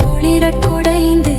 குளிரக் குடைந்து